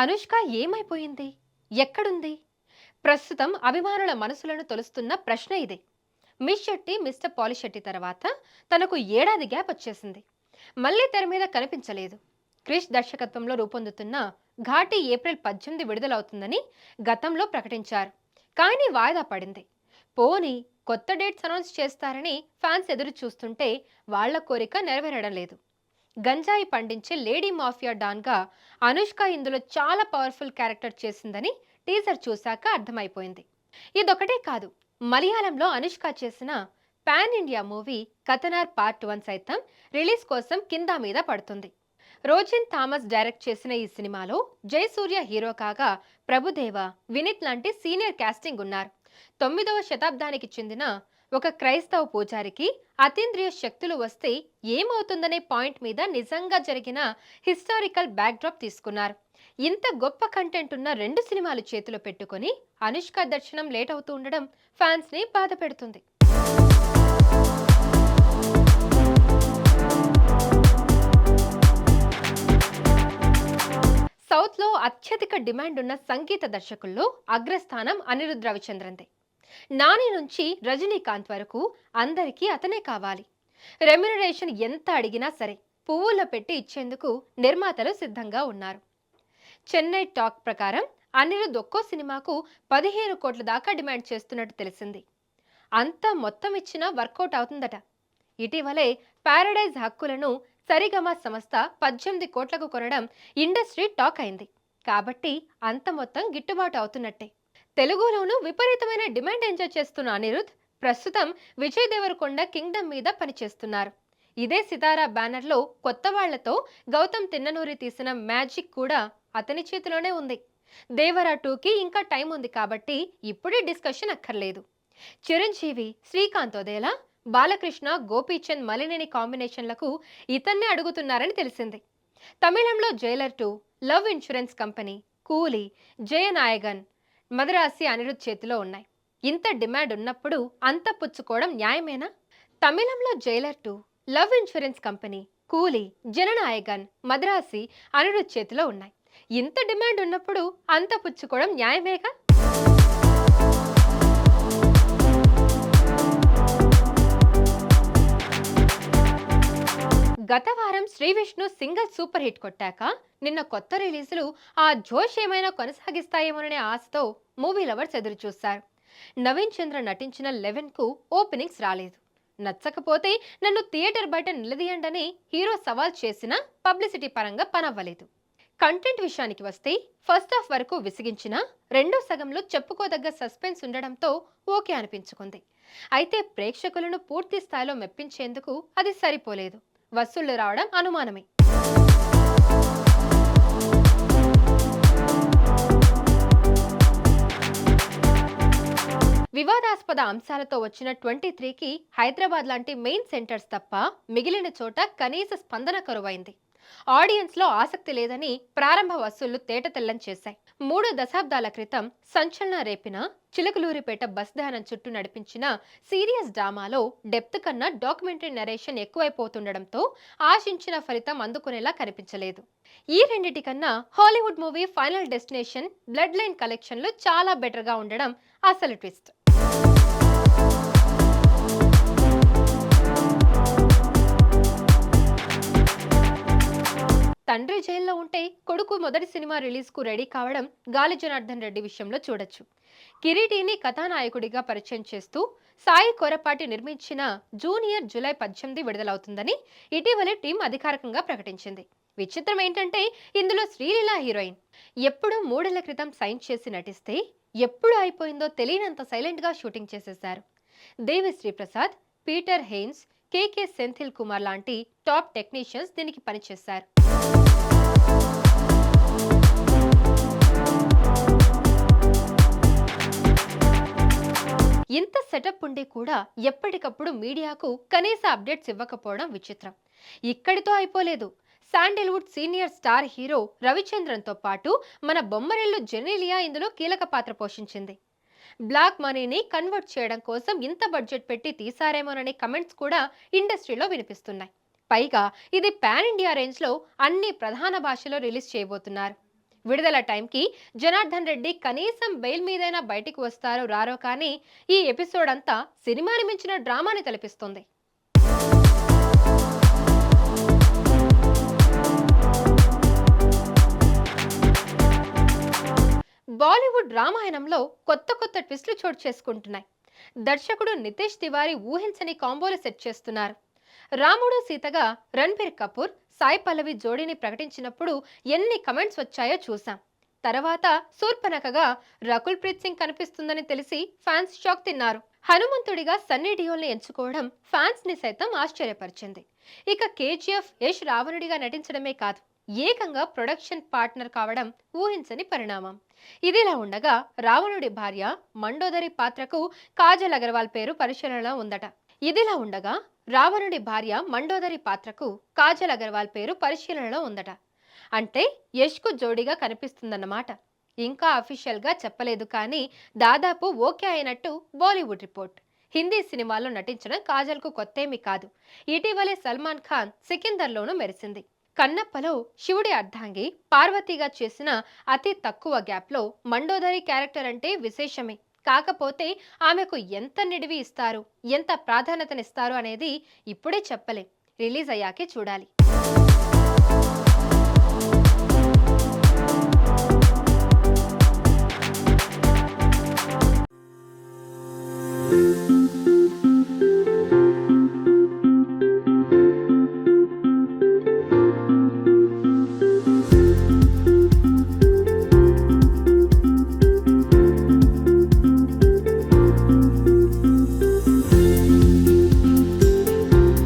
అనుష్క ఏమైపోయింది? ఎక్కడుంది? ప్రస్తుతం అభిమానుల మనసులను తొలుస్తున్న ప్రశ్న ఇదే. మిస్ శెట్టి మిస్టర్ పాలిశెట్టి తర్వాత తనకు ఏడాది గ్యాప్ వచ్చేసింది. మళ్ళీ తెర మీద కనిపించలేదు. క్రిష్ దర్శకత్వంలో రూపొందుతున్న ఘాటి ఏప్రిల్ పద్దెనిమిది విడుదలవుతుందని గతంలో ప్రకటించారు. కానీ వాయిదా పడింది. పోనీ కొత్త డేట్స్ అనౌన్స్ చేస్తారని ఫ్యాన్స్ ఎదురు చూస్తుంటే వాళ్ళ కోరిక నెరవేరడం లేదు. గంజాయి పండించే లేడీ మాఫియా డాన్గా అనుష్క ఇందులో చాలా పవర్ఫుల్ క్యారెక్టర్ చేసిందని టీజర్ చూశాక అర్థమైపోయింది. ఇదొకటే కాదు మలయాళంలో అనుష్క చేసిన pan India movie Kathanar part one సైతం రిలీజ్ కోసం కింద మీద పడుతుంది. రోజిన్ థామస్ డైరెక్ట్ చేసిన ఈ సినిమాలో జయసూర్య హీరో కాగా ప్రభుదేవ వినీత్ లాంటి సీనియర్ క్యాస్టింగ్ ఉన్నారు. తొమ్మిదవ శతాబ్దానికి చెందిన ఒక క్రైస్తవ పూజారికి అతీంద్రియ శక్తులు వస్తే ఏమవుతుందనే పాయింట్ మీద నిజంగా జరిగిన హిస్టారికల్ బ్యాక్డ్రాప్ తీసుకున్నారు. ఇంత గొప్ప కంటెంట్ ఉన్న రెండు సినిమాలు చేతిలో పెట్టుకొని అనుష్క దర్శనం లేట్ అవుతూ ఉండడం ఫ్యాన్స్ని బాధ పెడుతుంది. సౌత్లో అత్యధిక డిమాండ్ ఉన్న సంగీత దర్శకుల్లో అగ్రస్థానం అనిరుద్ రవిచంద్రన్దే. నాని నుంచి రజనీకాంత్ వరకు అందరికీ అతనే కావాలి. రెమ్యునరేషన్ ఎంత అడిగినా సరే పువ్వుల్లో పెట్టి ఇచ్చేందుకు నిర్మాతలు సిద్ధంగా ఉన్నారు. చెన్నై టాక్ ప్రకారం అనిరుద్ ఒక్కో సినిమాకు పదిహేను కోట్ల దాకా డిమాండ్ చేస్తున్నట్టు తెలిసింది. అంతా మొత్తం ఇచ్చినా వర్కౌట్ అవుతుందట. ఇటీవలే పారడైజ్ హక్కులను సరిగమ సంస్థ పద్దెనిమిది కోట్లకు కొనడం ఇండస్ట్రీ టాక్ అయింది. కాబట్టి అంత మొత్తం గిట్టుబాటు అవుతున్నట్టే. తెలుగులోనూ విపరీతమైన డిమాండ్ ఎంజాయ్ చేస్తున్న అనిరుద్ ప్రస్తుతం విజయ్ దేవరకొండ కింగ్డమ్ మీద పనిచేస్తున్నారు. ఇదే సితారా బ్యానర్లో కొత్త వాళ్ళతో గౌతమ్ తిన్ననూరి తీసిన మ్యాజిక్ కూడా అతని చేతిలోనే ఉంది. దేవరా టూకి ఇంకా టైం ఉంది కాబట్టి ఇప్పుడే డిస్కషన్ అక్కర్లేదు. చిరంజీవి శ్రీకాంత్ ఒదేలా బాలకృష్ణ గోపీచంద్ మలినేని కాంబినేషన్లకు ఇతన్నే అడుగుతున్నారని తెలిసింది. తమిళంలో Jailer two love insurance company Coolie జయనాయగన్ Madharaasi Anirudh చేతిలో ఉన్నాయి. ఇంత డిమాండ్ ఉన్నప్పుడు అంత పుచ్చుకోవడం న్యాయమేనా? తమిళంలో Jailer two love insurance company Coolie Jana Nayagan Madrasi Anirudh చేతిలో ఉన్నాయి. ఇంత డిమాండ్ ఉన్నప్పుడు అంత పుచ్చుకోవడం న్యాయమేగా? గత వారం Sree Vishnu single super hit కొట్టాక నిన్న కొత్త రిలీజులు ఆ జోష్ ఏమైనా కొనసాగిస్తాయేమోననే ఆశతో మూవీ లవర్స్ ఎదురు చూశారు. నవీన్ చంద్ర నటించిన లెవెన్కు ఓపెనింగ్స్ రాలేదు. నచ్చకపోతే నన్ను థియేటర్ బయట నిలదీయండని హీరో సవాల్ చేసినా పబ్లిసిటీ పరంగా పనవ్వలేదు. కంటెంట్ విషయానికి వస్తే ఫస్ట్ హాఫ్ వరకు విసిగించిన రెండో సగంలో చెప్పుకోదగ్గ సస్పెన్స్ ఉండడంతో ఓకే అనిపించుకుంది. అయితే ప్రేక్షకులను పూర్తి స్థాయిలో మెప్పించేందుకు అది సరిపోలేదు. వసూళ్ళు రావడం అనుమానమే. వివాదాస్పద అంశాలతో వచ్చిన ట్వంటీ త్రీకి హైదరాబాద్ లాంటి మెయిన్ సెంటర్స్ తప్ప మిగిలిన చోట కనీస స్పందన కరువైంది. ఆడియన్స్లో ఆసక్తి లేదని ప్రారంభ వసూళ్ళు తేటతెల్లం చేశాయి. మూడు దశాబ్దాల క్రితం సంచలన రేపిన చిలకలూరిపేట బస్ దహనం చుట్టూ నడిపించిన సీరియస్ డ్రామాలో డెప్త్ కన్నా డాక్యుమెంటరీ నరేషన్ ఎక్కువైపోతుండడంతో ఆశించిన ఫలితం అందుకునేలా కనిపించలేదు. ఈ రెండిటి కన్నా Hollywood movie final destination bloodlines కలెక్షన్లు చాలా బెటర్గా ఉండడం అసలు ట్విస్ట్. తండ్రి జైల్లో ఉంటే కొడుకు మొదటి సినిమా రిలీజ్కు రెడీ కావడం గాలి జనార్దన్ రెడ్డి విషయంలో చూడొచ్చు. కిరీటిని కథానాయకుడిగా పరిచయం చేస్తూ సాయి కొరపాటి నిర్మించిన జూనియర్ జూలై పద్దెనిమిది విడుదలవుతుందని ఇటీవలే టీం అధికారికంగా ప్రకటించింది. విచిత్రం ఏంటంటే ఇందులో శ్రీలీల హీరోయిన్ ఎప్పుడో మూడేళ్ళ క్రితం సైన్ చేసి నటిస్తే ఎప్పుడు అయిపోయిందో తెలియనంత సైలెంట్గా షూటింగ్ చేసేశారు. దేవిశ్రీ ప్రసాద్ పీటర్ హెయిన్స్ కేకే సెంథిల్ కుమార్ లాంటి టాప్ టెక్నీషియన్స్ దీనికి పనిచేశారు. ఇంత సెటప్ ఉండి కూడా ఎప్పటికప్పుడు మీడియాకు కనీస అప్డేట్స్ ఇవ్వకపోవడం విచిత్రం. ఇక్కడితో అయిపోలేదు. శాండిల్వుడ్ సీనియర్ స్టార్ హీరో రవిచంద్రన్తో పాటు మన బొమ్మరిల్లు జెనీలియా ఇందులో కీలక పాత్ర పోషించింది. బ్లాక్ మనీని కన్వర్ట్ చేయడం కోసం ఇంత బడ్జెట్ పెట్టి తీసారేమోననే కమెంట్స్ కూడా ఇండస్ట్రీలో వినిపిస్తున్నాయి. పైగా ఇది పాన్ ఇండియా రేంజ్లో అన్ని ప్రధాన భాషలో రిలీజ్ చేయబోతున్నారు. విడుదల టైంకి జనార్దన్ రెడ్డి కనీసం బెయిల్ మీదైనా బయటికి వస్తారో రారో కానీ ఈ ఎపిసోడ్ అంతా సినిమాని మించిన డ్రామాని తలపిస్తుంది. బాలీవుడ్ రామాయణంలో కొత్త కొత్త ట్విస్టులు చోటు చేసుకుంటున్నాయి. దర్శకుడు నితేష్ తివారీ ఊహించని కాంబోలు సెట్ చేస్తున్నారు. రాముడు సీతగా రణ్బీర్ కపూర్ సాయి పల్లవి జోడీని ప్రకటించినప్పుడు ఎన్ని కమెంట్స్ వచ్చాయో చూసాం తర్వాత శూర్పనకగా రకుల్ ప్రీత్ సింగ్ కనిపిస్తుందని తెలిసి ఫ్యాన్స్ షాక్ తిన్నారు. హనుమంతుడిగా సన్నీ డియోల్ని ఎంచుకోవడం ఫ్యాన్స్ని సైతం ఆశ్చర్యపరిచింది. ఇక కేజీఎఫ్ యష్ రావణుడిగా నటించడమే కాదు ఏకంగా ప్రొడక్షన్ పార్ట్నర్ కావడం ఊహించని పరిణామం. ఇదిలా ఉండగా రావణుడి భార్య మండోదరి పాత్రకు కాజల్ అగర్వాల్ పేరు పరిశీలనలో ఉందట. ఇదిలా ఉండగా రావణుడి భార్య మండోదరి పాత్రకు కాజల్ అగర్వాల్ పేరు పరిశీలనలో ఉందట. అంటే యష్కు జోడీగా కనిపిస్తుందన్నమాట. ఇంకా అఫీషియల్గా చెప్పలేదు కానీ దాదాపు ఓకే అయినట్టు బాలీవుడ్ రిపోర్ట్. హిందీ సినిమాల్లో నటించడం కాజల్కు కొత్తేమీ కాదు. ఇటీవలే సల్మాన్ ఖాన్ సికిందర్లోనూ మెరిసింది. కన్నప్పలో శివుడి అర్ధాంగి పార్వతిగా చేసిన అతి తక్కువ గ్యాప్లో మండోదరి క్యారెక్టర్ అంటే విశేషమే. కాకపోతే ఆమెకు ఎంత నిడివి ఇస్తారు ఎంత ప్రాధాన్యతనిస్తారు అనేది ఇప్పుడే చెప్పలేం. రిలీజ్ అయ్యాకే చూడాలి.